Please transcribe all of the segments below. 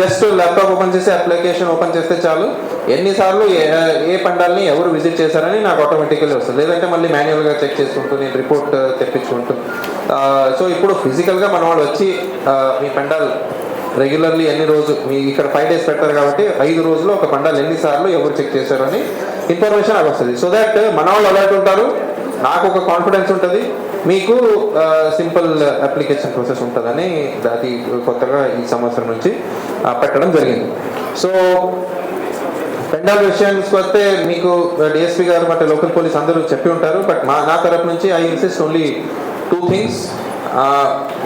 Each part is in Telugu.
జస్ట్ ల్యాప్టాప్ ఓపెన్ చేసి అప్లికేషన్ ఓపెన్ చేస్తే చాలు. ఎన్నిసార్లు ఏ ఏ పండాలని ఎవరు విజిట్ చేశారని నాకు ఆటోమేటికల్లీ వస్తుంది. లేదంటే మళ్ళీ మాన్యువల్గా చెక్ చేసుకుంటూ నేను రిపోర్ట్ uh, తెప్పించుకుంటూ. సో ఇప్పుడు ఫిజికల్గా మన వాళ్ళు వచ్చి మీ పండాల్ రెగ్యులర్లీ ఎన్ని రోజు మీ ఇక్కడ ఫైవ్ డేస్ పెట్టారు కాబట్టి ఐదు రోజులు ఒక పండాలు ఎన్నిసార్లు ఎవరు చెక్ చేశారని ఇన్ఫర్మేషన్ నాకు వస్తుంది. సో దట్ మన వాళ్ళు అలర్ట్ ఉంటారు. నాకు ఒక కాన్ఫిడెన్స్ ఉంటుంది. మీకు సింపుల్ అప్లికేషన్ ప్రాసెస్ ఉంటుందని అది కొత్తగా ఈ సంవత్సరం నుంచి పెట్టడం జరిగింది. సో పెండాల్ విషయానికి వస్తే మీకు డిఎస్పీ గారు మట్టి లోకల్ పోలీస్ అందరూ చెప్పి ఉంటారు బట్ మా నా తరఫు నుంచి I insist only two things.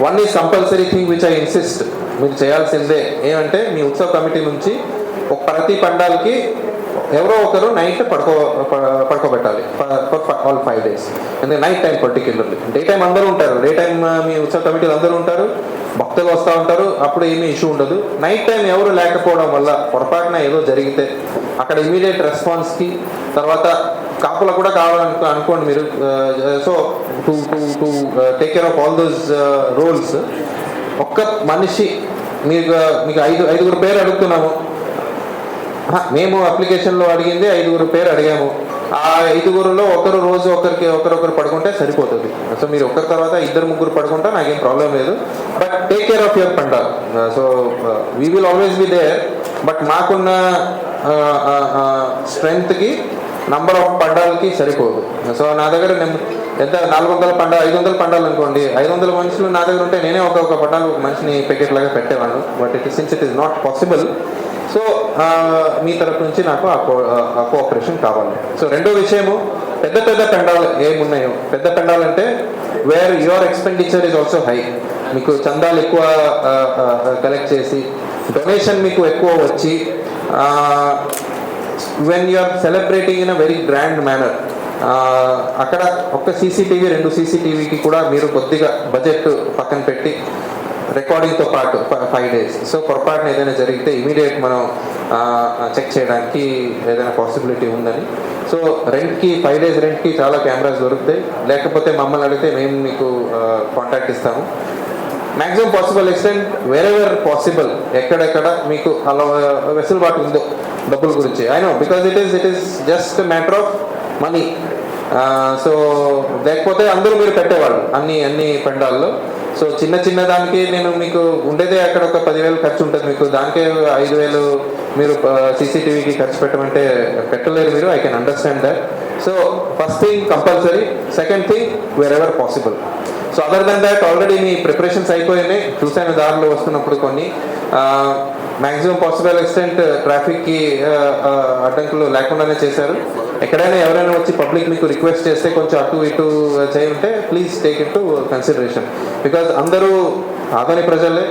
One is compulsory thing which I insist. మీరు చేయాల్సిందే. ఏమంటే మీ ఉత్సవ కమిటీ నుంచి ఒక ప్రతి పండాలకి ఎవరో ఒకరు నైట్ పడుకో ప- పడుకోబెట్టాలి. ఆల్ ఫైవ్ డేస్ అంటే night time particularly day time అందరూ ఉంటారు. డే టైం మీ ఉత్సవ కమిటీలు అందరూ ఉంటారు. భక్తులు వస్తూ ఉంటారు. అప్పుడు ఏమీ ఇష్యూ ఉండదు. నైట్ టైం ఎవరు లేకపోవడం వల్ల పొరపాటున ఏదో జరిగితే అక్కడ ఇమీడియట్ రెస్పాన్స్కి తర్వాత కాపుల కూడా కావాలను అనుకోండి మీరు. So to to to take care of all those roles ఒక్క మనిషి మీకు మీకు ఐదు ఐదుగురు పేరు అడుగుతున్నాము. మేము అప్లికేషన్లో అడిగింది ఐదుగురు పేరు అడిగాము. ఆ ఐదుగురులో ఒకరు రోజు ఒకరికి ఒకరొకరు పడుకుంటే సరిపోతుంది. సో మీరు ఒకరి తర్వాత ఇద్దరు ముగ్గురు పడుకుంటా నాకేం ప్రాబ్లం లేదు. But take care of your పంట so we will always be there. But మాకున్న స్ట్రెంగ్త్కి నంబర్ ఆఫ్ పండాలకి సరిపోదు. సో నా దగ్గర ఎంత? నాలుగు వందల పండ ఐదు వందల పండాలు అనుకోండి. ఐదు వందల మనుషులు నా దగ్గర ఉంటే నేనే ఒక ఒక పండాలు ఒక మనిషిని పెకెట్ లాగా పెట్టేవాడు but it since it is not possible so మీ తరపు నుంచి నాకు ఆ కో- కోఆపరేషన్ కావాలి. సో రెండో విషయము పెద్ద పెద్ద పెండాలు ఏమున్నాయో. పెద్ద పెండాలు అంటే where your expenditure is also high మీకు చందాలు ఎక్కువ కలెక్ట్ చేసి డొనేషన్ మీకు ఎక్కువ వచ్చి when you are celebrating in a very grand manner అక్కడ ఒక్క సీసీటీవీ రెండు సీసీటీవీకి కూడా మీరు కొద్దిగా బడ్జెట్ పక్కన పెట్టి రికార్డింగ్తో పాటు ఫైవ్ డేస్ సో పొరపాటున ఏదైనా జరిగితే ఇమీడియట్ మనం చెక్ చేయడానికి ఏదైనా పాసిబిలిటీ ఉందని. సో రెంట్కి ఫైవ్ డేస్ రెంట్కి చాలా కెమెరాస్ దొరుకుతాయి. లేకపోతే మమ్మల్ని అడిగితే మేము మీకు కాంటాక్ట్ ఇస్తాము. Maximum possible extent wherever possible ఎక్కడెక్కడ మీకు అలా వెసులుబాటు ఉందో డబ్బుల గురించి. I know because it is it is just matter of money so లేకపోతే అందరూ మీరు పెట్టేవాళ్ళు అన్ని అన్ని పెండాల్లో. సో చిన్న చిన్న దానికి నేను మీకు ఉండేదే అక్కడ ఒక పదివేలు ఖర్చు ఉంటుంది. మీకు దానికే ఐదు వేలు మీరు సీసీటీవీకి ఖర్చు పెట్టమంటే పెట్టలేరు మీరు I can understand that so first thing compulsory second thing wherever possible so other then that already me preparations అయిపోయినాయి. చూసాను దారిలో వస్తున్నప్పుడు కొన్ని. మ్యాక్సిమం పాసిబుల్ ఎక్స్టెంట్ ట్రాఫిక్కి అడ్డంకులు లేకుండానే చేశారు. ఎక్కడైనా ఎవరైనా వచ్చి పబ్లిక్ మీకు రిక్వెస్ట్ చేస్తే కొంచెం అటు ఇటు చేయుంటే please take it to consideration because అందరూ ఆదాని ప్రజలే.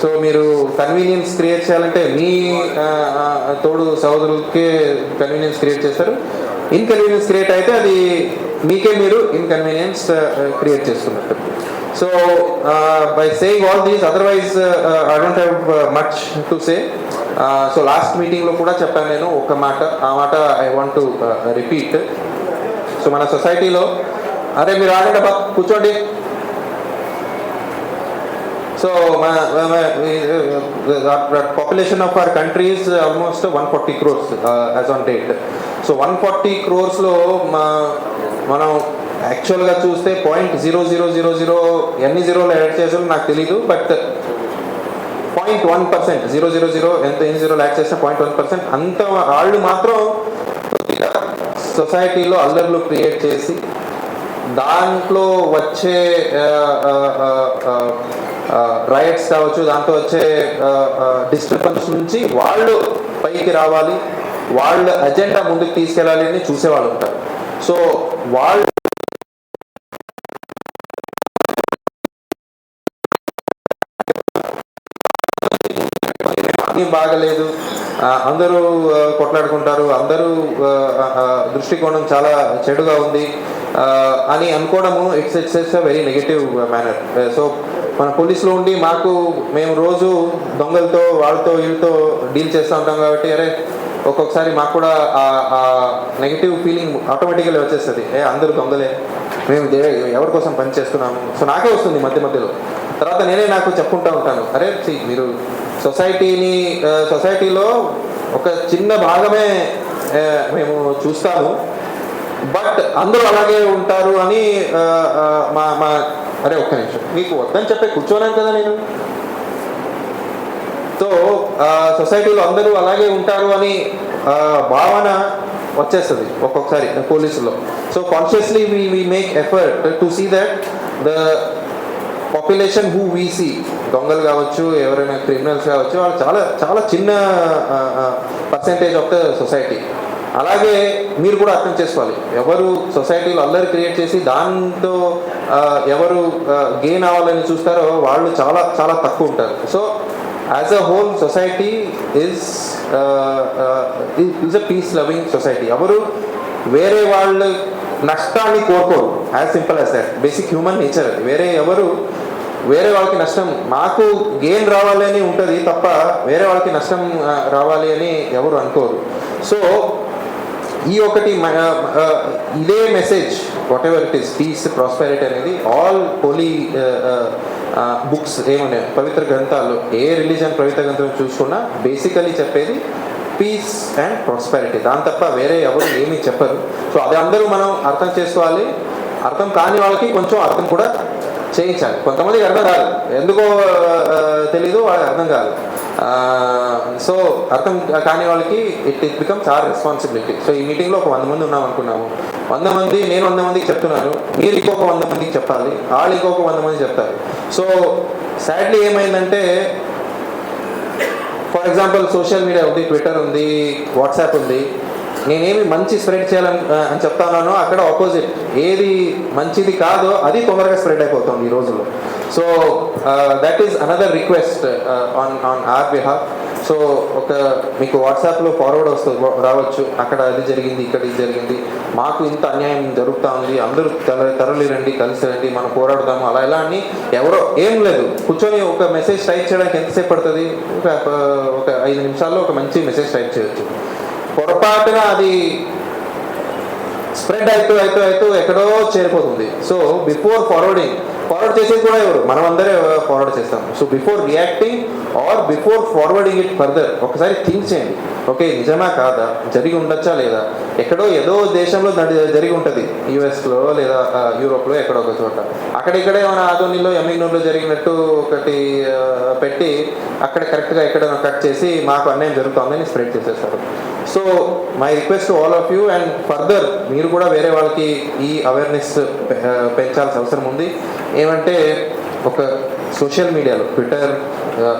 సో మీరు కన్వీనియన్స్ క్రియేట్ చేయాలంటే మీ తోడు సహోదరులకే కన్వీనియన్స్ క్రియేట్ చేస్తారు. ఇన్కన్వీనియన్స్ క్రియేట్ అయితే అది మీకే మీరు ఇన్కన్వీనియన్స్ క్రియేట్ చేస్తున్నట్టు. So by saying all these otherwise I don't have much to say so last మీటింగ్లో కూడా చెప్పాను నేను ఒక మాట ఆ మాట I want to repeat so మన సొసైటీలో అరే మీరు ఆడండి బా కూర్చోండి. So population of our countries almost one forty crores as on date so one forty క్రోర్స్లో మా మనం యాక్చువల్గా చూస్తే point zero zero zero zero ఎన్ని జీరోలు యాడ్ చేసారో నాకు తెలీదు but point one percent zero zero zero ఎంత ఎన్ని జీరో ల్యాక్స్ చేస్తే పాయింట్ వన్ పర్సెంట్. అంత వాళ్ళు మాత్రం సొసైటీలో అల్లర్లు క్రియేట్ చేసి దాంట్లో వచ్చే రైట్స్ కావచ్చు దాంట్లో వచ్చే డిస్టర్బెన్స్ నుంచి వాళ్ళు పైకి రావాలి వాళ్ళ అజెండా ముందుకు తీసుకెళ్ళాలి అని చూసేవాళ్ళు ఉంటారు. సో వాళ్ళు ఏం బాగలేదు. అందరూ కొట్లాడుకుంటారు. అందరూ దృష్టికోణం చాలా చెడుగా ఉంది. అని అనుకోవడము it's it's it's very negative manner so మన పోలీసులో ఉండి మాకు మేము రోజు దొంగలతో వాళ్ళతో వీళ్ళతో డీల్ చేస్తూ ఉంటాం కాబట్టి అరే ఒక్కొక్కసారి మాకు కూడా ఆ నెగిటివ్ ఫీలింగ్ ఆటోమేటిక్గా వచ్చేస్తుంది. ఏ అందరూ దొంగలే. మేము ఎవరి కోసం పని చేస్తున్నాము? సో నాకే వస్తుంది మధ్య మధ్యలో. తర్వాత నేనే నాకు చెప్పుకుంటా ఉంటాను. అరే మీరు సొసైటీని సొసైటీలో ఒక చిన్న భాగమే మేము చూస్తాము. బట్ అందరూ అలాగే ఉంటారు అని మా మా అరే ఒక్క నిమిషం. మీకు వద్దని చెప్పే కూర్చోలేను కదా నేను. సో సొసైటీలో అందరూ అలాగే ఉంటారు అని భావన వచ్చేస్తుంది ఒక్కొక్కసారి పోలీసులో so consciously we we make effort to see that the population who VC దొంగలు కావచ్చు ఎవరైనా క్రిమినల్స్ కావచ్చు వాళ్ళు చాలా చాలా చిన్న పర్సెంటేజ్ ఆఫ్ ద సొసైటీ అలాగే మీరు కూడా అర్థం చేసుకోవాలి. ఎవరు సొసైటీలో అల్లరి క్రియేట్ చేసి దాంతో ఎవరు గెయిన్ అవ్వాలని చూస్తారో వాళ్ళు చాలా చాలా తక్కువ ఉంటారు. So as a whole society is is a peace loving society ఎవరు వేరే వాళ్ళు నష్టాన్ని కోరుకోరు as simple as that basic human nature వేరే ఎవరు వేరే వాళ్ళకి నష్టం మాకు గెయిన్ రావాలి అని ఉంటుంది తప్ప వేరే వాళ్ళకి నష్టం రావాలి అని ఎవరు అనుకోరు. సో ఈ ఒకటి ఇదే message whatever it is peace prosperity అనేది ఆల్ హోలీ బుక్స్ ఏమన్నాయి? పవిత్ర గ్రంథాలు ఏ రిలీజన్ పవిత్ర గ్రంథం చూసుకున్నా బేసికలీ చెప్పేది పీస్ అండ్ ప్రాస్పెరిటీ దాని తప్ప వేరే ఎవరు ఏమీ చెప్పరు. సో అది అందరూ మనం అర్థం చేసుకోవాలి. అర్థం కాని వాళ్ళకి కొంచెం అర్థం కూడా చేయించాలి. కొంతమందికి అర్థం కాదు. ఎందుకో తెలీదు వాళ్ళకి అర్థం కాదు. సో అర్థం కాని వాళ్ళకి it it becomes our responsibility so ఈ మీటింగ్లో ఒక వంద మంది ఉన్నాం అనుకున్నాము. వంద మంది నేను వంద మందికి చెప్తున్నాను. మీరు ఇంకొక వంద మందికి చెప్పాలి. వాళ్ళు ఇంకొక వంద మంది చెప్తారు. సో సాడ్లీ ఏమైందంటే ఫర్ ఎగ్జాంపుల్ సోషల్ మీడియా ఉంది ట్విట్టర్ ఉంది వాట్సాప్ ఉంది. నేనేమి మంచి స్ప్రెడ్ చేయాలని అని చెప్తానో అక్కడ ఆపోజిట్. ఏది మంచిది కాదో అది తొందరగా స్ప్రెడ్ అయిపోతుంది ఈ రోజుల్లో. So that is another request on on our behalf so ఒక మీకు వాట్సాప్లో ఫార్వర్డ్ వస్తుంది రావచ్చు. అక్కడ అది జరిగింది ఇక్కడ ఇది జరిగింది. మాకు ఇంత అన్యాయం జరుగుతూ ఉంది. అందరూ తర తరలి రండి కలిసి రండి మనం పోరాడదాము అలా ఎలా అని ఎవరో ఏం లేదు. కూర్చొని ఒక మెసేజ్ టైప్ చేయడానికి ఎంతసేపు పడుతుంది? ఒక ఒక ఐదు నిమిషాల్లో ఒక మంచి మెసేజ్ టైప్ చేయొచ్చు. పొరపాటున అది స్ప్రెడ్ అవుతూ అవుతూ అవుతూ ఎక్కడో చేరిపోతుంది. సో బిఫోర్ ఫార్వర్డింగ్ ఫార్వర్డ్ చేసేది కూడా ఎవరు? మనం అందరే ఫార్వర్డ్ చేస్తాం. So before reacting or before forwarding it further ఒకసారి థింక్ చేయండి. ఓకే నిజమా కాదా? జరిగి ఉండొచ్చా లేదా? ఎక్కడో ఏదో దేశంలో దాని జరిగి ఉంటుంది. యుఎస్లో లేదా యూరోప్లో ఎక్కడో ఒక చోట. అక్కడిక్కడే మన ఆదోనిలో ఎమ్మిగ్నూరులో జరిగినట్టు ఒకటి పెట్టి అక్కడ కరెక్ట్గా ఎక్కడ కట్ చేసి మాకు అన్యాయం జరుగుతుందని స్ప్రెడ్ చేసేస్తారు. So my request all of you and further మీరు కూడా వేరే వాళ్ళకి ఈ అవేర్నెస్ పెంచాల్సిన అవసరం ఉంది. ఏమంటే ఒక సోషల్ మీడియాలో Twitter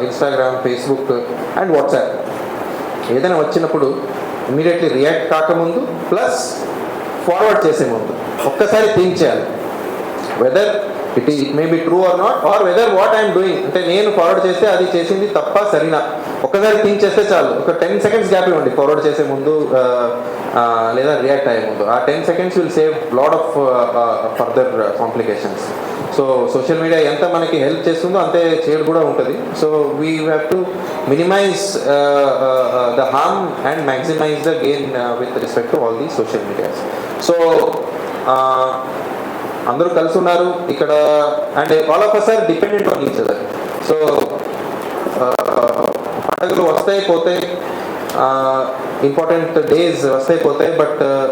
Instagram Facebook and WhatsApp ఏదైనా వచ్చినప్పుడు ఇమీడియట్లీ రియాక్ట్ కాకముందు ప్లస్ ఫార్వర్డ్ చేసే ముందు ఒక్కసారి థింక్ చేయాలి. Whether it it may be true or not or whether what I'm doing అంటే నేను ఫార్వర్డ్ చేస్తే అది చేసింది తప్ప సరినా. ఒక్కసారి థింక్ చేస్తే చాలు. ఒక టెన్ సెకండ్స్ గ్యాప్ ఇవ్వండి. ఫార్వర్డ్ చేసే ముందు లేదా రియాక్ట్ అయ్యే ముందు ఆ ten seconds will save lot of further complications so social media ఎంత మనకి హెల్ప్ చేస్తుందో అంతే చేడు కూడా ఉంటుంది. So we have to minimize the harm and maximize the gain with respect to all the social medias so అందరూ కలిసి ఉన్నారు ఇక్కడ and all of us are dependent on each other so పండుగలు వస్తాయి పోతాయి. ఇంపార్టెంట్ డేస్ వస్తాయి పోతాయి బట్ uh,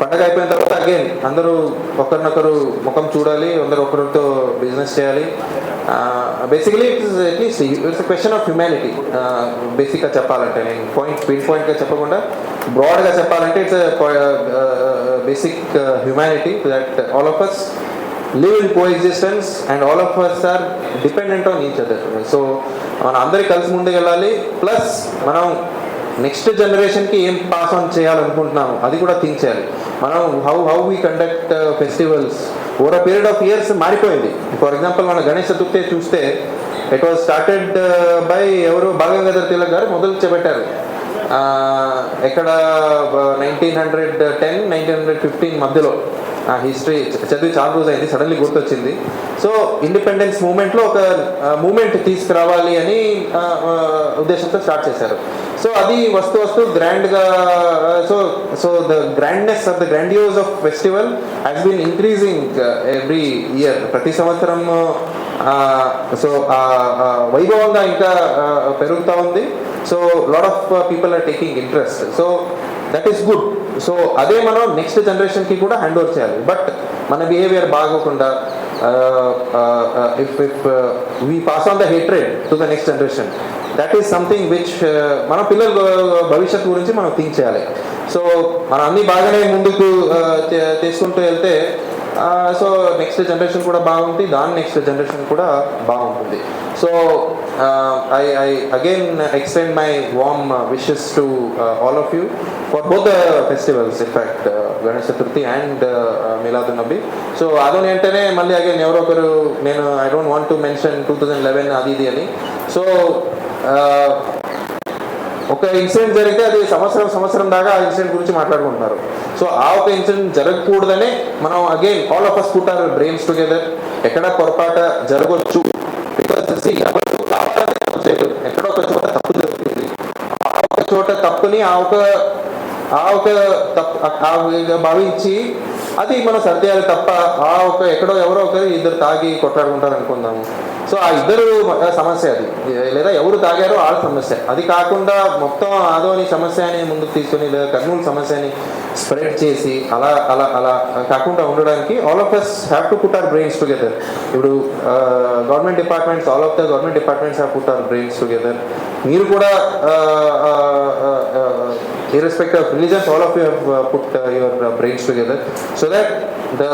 పండగ అయిపోయిన తర్వాత అగైన్ అందరూ ఒకరినొకరు ముఖం చూడాలి అందరూ ఒకరితో బిజినెస్ చేయాలి basically it's at least it's question of humanity బేసిక్గా చెప్పాలంటే నేను పాయింట్ పిన్ పాయింట్గా చెప్పకుండా బ్రాడ్గా చెప్పాలంటే it's basic humanity that all of us live in coexistence and all of us are dependent on each other so మనం అందరికీ కలిసి ముందుకు వెళ్ళాలి ప్లస్ మనం నెక్స్ట్ జనరేషన్కి ఏం పాస్ ఆన్ చేయాలనుకుంటున్నాము అది కూడా థింక్ చేయాలి. మనం how how we conduct festivals over a period of years మారిపోయింది. ఫర్ ఎగ్జాంపుల్ మన గణేష్ చతుర్థి చూస్తే ఇట్ వాజ్ స్టార్టెడ్ బై ఎవరు? బాలగంగాధర్ తిలక్ గారు మొదలు చేపట్టారు. ఎక్కడ nineteen hundred ten nineteen hundred fifteen మధ్యలో. ఆ హిస్టరీ చదివి చాలా రోజు అయింది సడన్లీ గుర్తొచ్చింది. సో ఇండిపెండెన్స్ మూమెంట్లో ఒక మూమెంట్ తీసుకురావాలి అని ఉద్దేశంతో స్టార్ట్ చేశారు. సో అది వస్తూ వస్తూ గ్రాండ్గా so so the grandness of the grandiose of festival has been increasing every year ప్రతి సంవత్సరం సో వైభవంగా ఇంకా పెరుగుతూ ఉంది. So lot of people are taking interest so that is good so అదే మనం నెక్స్ట్ జనరేషన్కి కూడా హ్యాండ్ ఓవర్ చేయాలి. బట్ మన behaviour బాగోకుండా if if we pass on the hatred to the next generation that is something which మన పిల్లల భవిష్యత్తు గురించి మనం థింక్ చేయాలి. సో మనం అన్ని బాగానే ముందుకు తీసుకుంటూ వెళ్తే సో నెక్స్ట్ జనరేషన్ కూడా బాగుంటుంది దాని నెక్స్ట్ జనరేషన్ కూడా బాగుంటుంది. So I I again extend my warm wishes to all of you for both the festivals in fact Ganesh Chaturthi and Milad Nabi so అదని అంటేనే మళ్ళీ అగైన్ ఎవరో ఒకరు నేను I don't want to mention two thousand eleven అది ఇది అని. సో ఒక ఇన్సిడెంట్ జరిగితే అది సంవత్సరం సంవత్సరం దాకా ఆ ఇన్సిడెంట్ గురించి మాట్లాడుకుంటున్నారు. సో ఆ ఒక ఇన్సిడెంట్ జరగకూడదనే మనం again all of us put our brains together ఎక్కడ పొరపాట జరగవచ్చు బికాస్ ఎక్కడో ఒక చోట తప్పు జరుగుతుంది. ఆ ఒక చోట తప్పుని ఆ ఒక ఆ ఒక తప్పు ఆ భావించి అది మనం సర్దేయాలి తప్ప ఆ ఒక ఎక్కడో ఎవరో ఒకరు ఇద్దరు తాగి కొట్లాడుకుంటారు అనుకుందాము సో ఆ ఇద్దరు సమస్య అది. లేదా ఎవరు తాగారో వాళ్ళ సమస్య. అది కాకుండా మొత్తం ఆదోని సమస్య అని ముందుకు తీసుకొని లేదా కర్నూలు సమస్యని స్ప్రెడ్ చేసి అలా అలా అలా కాకుండా ఉండడానికి all of us have to put our brains together ఇప్పుడు government departments all of the government departments have put our brains together మీరు కూడా irrespective of religions, all of you have uh, put uh, your uh, brains together so that the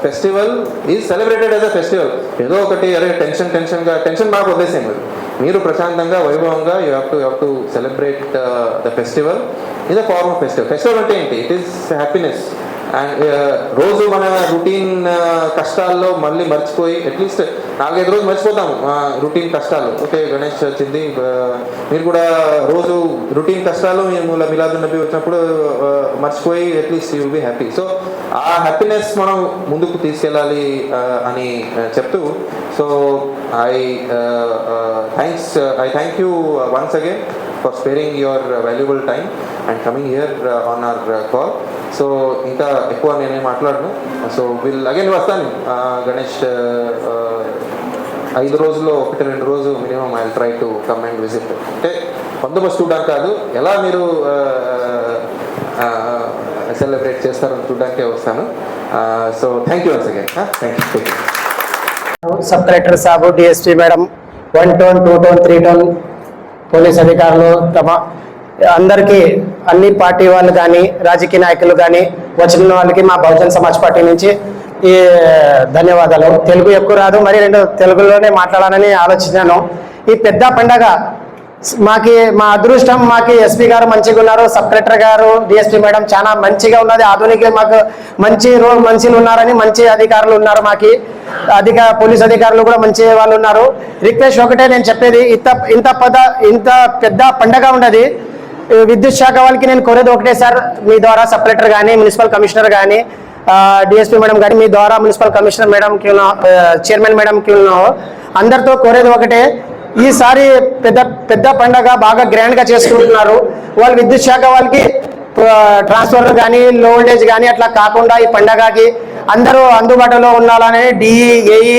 festival is celebrated as a festival. ఏదో ఒకటి అరే టెన్షన్ టెన్షన్గా టెన్షన్ బాగా వదిలేసాం మీరు మీరు ప్రశాంతంగా వైభవంగా you have to have to celebrate the festival is a form of festival festival అంటే ఏంటి it is happiness and uh, రోజు మన రొటీన్ uh, కష్టాల్లో మళ్ళీ మర్చిపోయి అట్లీస్ట్ నాలుగైదు రోజులు మర్చిపోతాం రొటీన్ కష్టాలు. ఓకే గణేష్ వచ్చింది uh, మీరు కూడా రోజు రొటీన్ కష్టాలు మేము మిలాదు నబీ వచ్చినప్పుడు మర్చిపోయి at least you be happy so ఆ హ్యాపీనెస్ మనం ముందుకు తీసుకెళ్ళాలి అని చెప్తూ so I thanks I thank you once again for sparing your valuable time and coming here on our call so ఇంకా ఎక్కువ నేనే మాట్లాడను. సో విల్ అగైన్ వస్తాను. గణేష్ uh, uh, ఐదు రోజుల్లో ఒకటి రెండు రోజు minimum I try to come and visit అంటే బందోబస్తు చూడడానికి కాదు. ఎలా మీరు uh, సెలబ్రేట్ చేస్తారని చూడడానికే వస్తాను. So thank you once again thank you sub collector Sabu DSP madam one town two town three town police అధికారులు తమ అందరికీ అన్ని పార్టీ వాళ్ళు కానీ రాజకీయ నాయకులు కానీ వచ్చిన వాళ్ళకి మా బహుజన్ సమాజ్ పార్టీ నుంచి ఈ ధన్యవాదాలు. తెలుగు ఎక్కువ రాదు మరి రెండు తెలుగులోనే మాట్లాడాలని ఆలోచించాను. ఈ పెద్ద పండగ మాకి మా అదృష్టం మాకి ఎస్పీ గారు మంచిగా ఉన్నారు సబ్ కలెక్టర్ గారు డిఎస్పీ మేడం చాలా మంచిగా ఉన్నది. ఆధునిక మాకు మంచి రోల్ మనుషులు ఉన్నారని మంచి అధికారులు ఉన్నారు మాకి. అధిక పోలీస్ అధికారులు కూడా మంచి వాళ్ళు ఉన్నారు. రిక్వెస్ట్ ఒకటే నేను చెప్పేది ఇంత ఇంత పద ఇంత పెద్ద పండగ ఉన్నది విద్యుత్ శాఖ వాళ్ళకి నేను కోరేది ఒకటే సార్ మీ ద్వారా సబ్ కలెక్టర్ కానీ మున్సిపల్ కమిషనర్ కానీ డిఎస్పీ మేడం కానీ మీ ద్వారా మున్సిపల్ కమిషనర్ మేడంకి చైర్మన్ మేడంకి ఉన్నావు. అందరితో కోరేది ఒకటే ఈసారి పెద్ద పెద్ద పండగ బాగా గ్రాండ్గా చేసుకుంటున్నారు. వాళ్ళు విద్యుత్ శాఖ వాళ్ళకి ట్రాన్స్ఫర్ కానీ లో వోల్టేజ్ కానీ అట్లా కాకుండా ఈ పండగకి అందరూ అందుబాటులో ఉండాలని డిఈ ఏఈ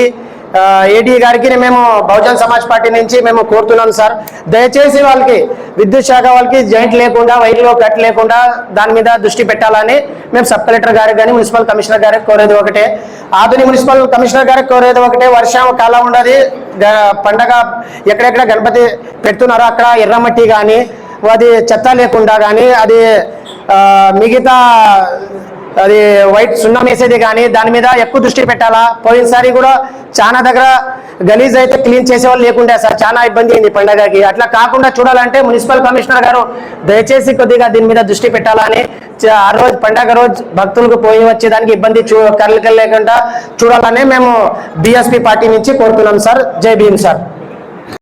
ఏడీ గారికి మేము బహుజన్ సమాజ్ పార్టీ నుంచి మేము కోరుతున్నాం సార్. దయచేసి వాళ్ళకి విద్యుత్ శాఖ వాళ్ళకి జాయింట్ లేకుండా వైర్లో కట్ లేకుండా దాని మీద దృష్టి పెట్టాలని మేము సబ్ కలెక్టర్ గారికి కానీ మున్సిపల్ కమిషనర్ గారికి కోరేది ఒకటే. ఆధునిక మున్సిపల్ కమిషనర్ గారికి కోరేది ఒకటే. వర్షం కాలం ఉండదు. పండగ ఎక్కడెక్కడ గణపతి పెడుతున్నారో అక్కడ ఎర్రమట్టి కానీ అది చెత్త లేకుండా కానీ అది మిగతా అది వైట్ సున్నం వేసేది కానీ దాని మీద ఎక్కువ దృష్టి పెట్టాలా? పోయినసారి కూడా చాలా దగ్గర గలీజ్ అయితే క్లీన్ చేసేవాళ్ళు లేకుండా సార్. చాలా ఇబ్బంది అయింది పండగకి. అట్లా కాకుండా చూడాలంటే మున్సిపల్ కమిషనర్ గారు దయచేసి కొద్దిగా దీని మీద దృష్టి పెట్టాలని ఆ రోజు పండగ రోజు భక్తులకు పోయి వచ్చేదానికి ఇబ్బంది చూ కలగలేకుండా చూడాలని మేము బిఎస్పీ పార్టీ నుంచి కోరుతున్నాం సార్. జై భీమ్ సార్.